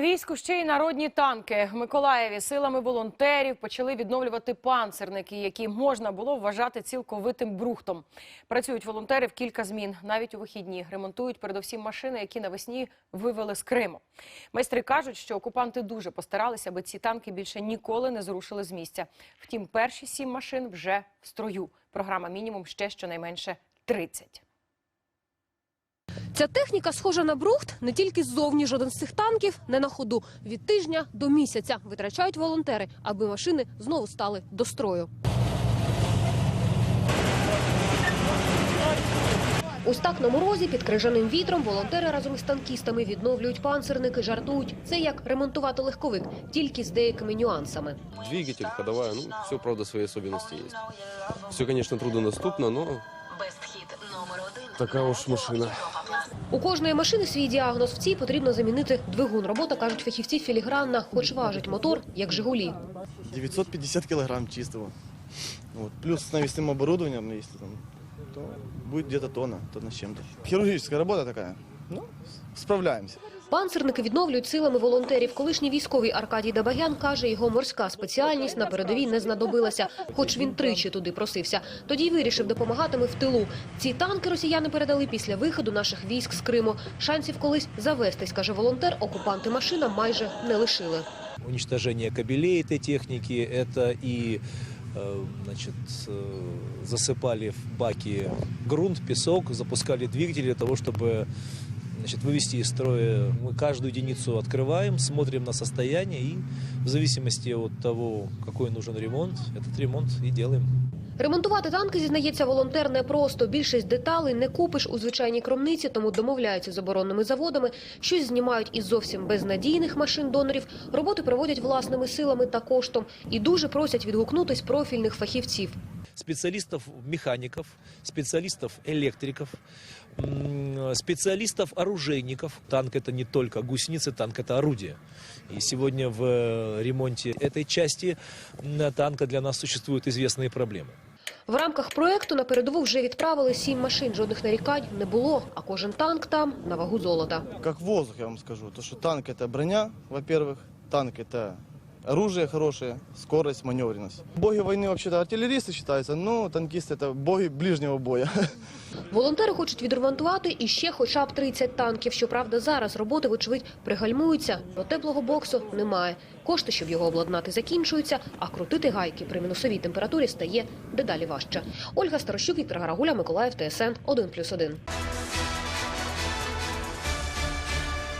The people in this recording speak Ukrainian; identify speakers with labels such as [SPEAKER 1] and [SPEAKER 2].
[SPEAKER 1] Війську ще й народні танки. В Миколаєві силами волонтерів почали відновлювати панцерники, які можна було вважати цілковитим брухтом. Працюють волонтери в кілька змін, навіть у вихідні. Ремонтують передовсім машини, які навесні вивели з Криму. Майстри кажуть, що окупанти дуже постаралися, аби ці танки більше ніколи не зрушили з місця. Втім, перші сім машин вже в строю. Програма мінімум ще щонайменше 30.
[SPEAKER 2] Ця техніка схожа на брухт не тільки ззовні жоден з цих танків не на ходу. Від тижня до місяця витрачають волонтери, аби машини знову стали до строю. Ось так на морозі під крижаним вітром волонтери разом із танкістами відновлюють панцирники, жартують. Це як ремонтувати легковик, тільки з деякими нюансами.
[SPEAKER 3] Двигатель, ходовая, ну, все, правда, свои особенности есть. Все, конечно, труднодоступно,
[SPEAKER 4] один.
[SPEAKER 3] така уж машина.
[SPEAKER 2] У кожної машини свій діагноз. В цій потрібно замінити двигун. Робота кажуть фахівці філігранна, хоч важить мотор, як Жигулі.
[SPEAKER 5] 950 килограмм чистого. От. Плюс з навісним оборудованням, якщо там, то буде десь тонна, тонна з чим-то. Хірургічна робота така. Ну, справляемся.
[SPEAKER 2] Панцирники відновлюють силами волонтерів. Колишній військовий Аркадій Дабагян каже, його морська спеціальність на передовій не знадобилася, хоч він тричі туди просився. Тоді й вирішив допомагатиме в тилу. Ці танки росіяни передали після виходу наших військ з Криму. Шансів колись завестись, каже волонтер, окупанти машинам майже не лишили.
[SPEAKER 6] уничтожение кабелей этой техники, это и э, значит, э, засыпали в баки грунт, песок, запускали двигатели для того, чтобы значит, вывести из строя. Мы каждую единицу открываем, смотрим на состояние и в зависимости от того, какой нужен ремонт, этот ремонт и делаем.
[SPEAKER 2] Ремонтувати танки, зізнається волонтер, непросто. Більшість деталей не купиш у звичайній кромниці, тому домовляються з оборонними заводами. Щось знімають із зовсім безнадійних машин-донорів. Роботи проводять власними силами та коштом. І дуже просять відгукнутись профільних фахівців.
[SPEAKER 6] специалистов-механиков, специалистов-электриков, м, специалистов-оружейников. Танк это не только гусеницы, танк это орудие. И сегодня в э, ремонте этой части м, танка для нас существуют известные проблемы.
[SPEAKER 2] В рамках проекту на передову вже відправили сім машин. Жодних нарікань не було, а кожен танк там на вагу золота.
[SPEAKER 5] Как воздух, я вам скажу. То, что танк это броня, во-первых. Танк это оружие хорошее, скорость, маневренность. Боги войны вообще-то артиллеристы считаются, но танкисты это боги ближнего боя.
[SPEAKER 2] Волонтери хочуть відремонтувати і ще хоча б 30 танків. Щоправда, зараз роботи, вочевидь, пригальмуються, бо теплого боксу немає. Кошти, щоб його обладнати, закінчуються, а крутити гайки при мінусовій температурі стає дедалі важче. Ольга Старощук, Віктор Гарагуля, Миколаїв, ТСН 1+,1.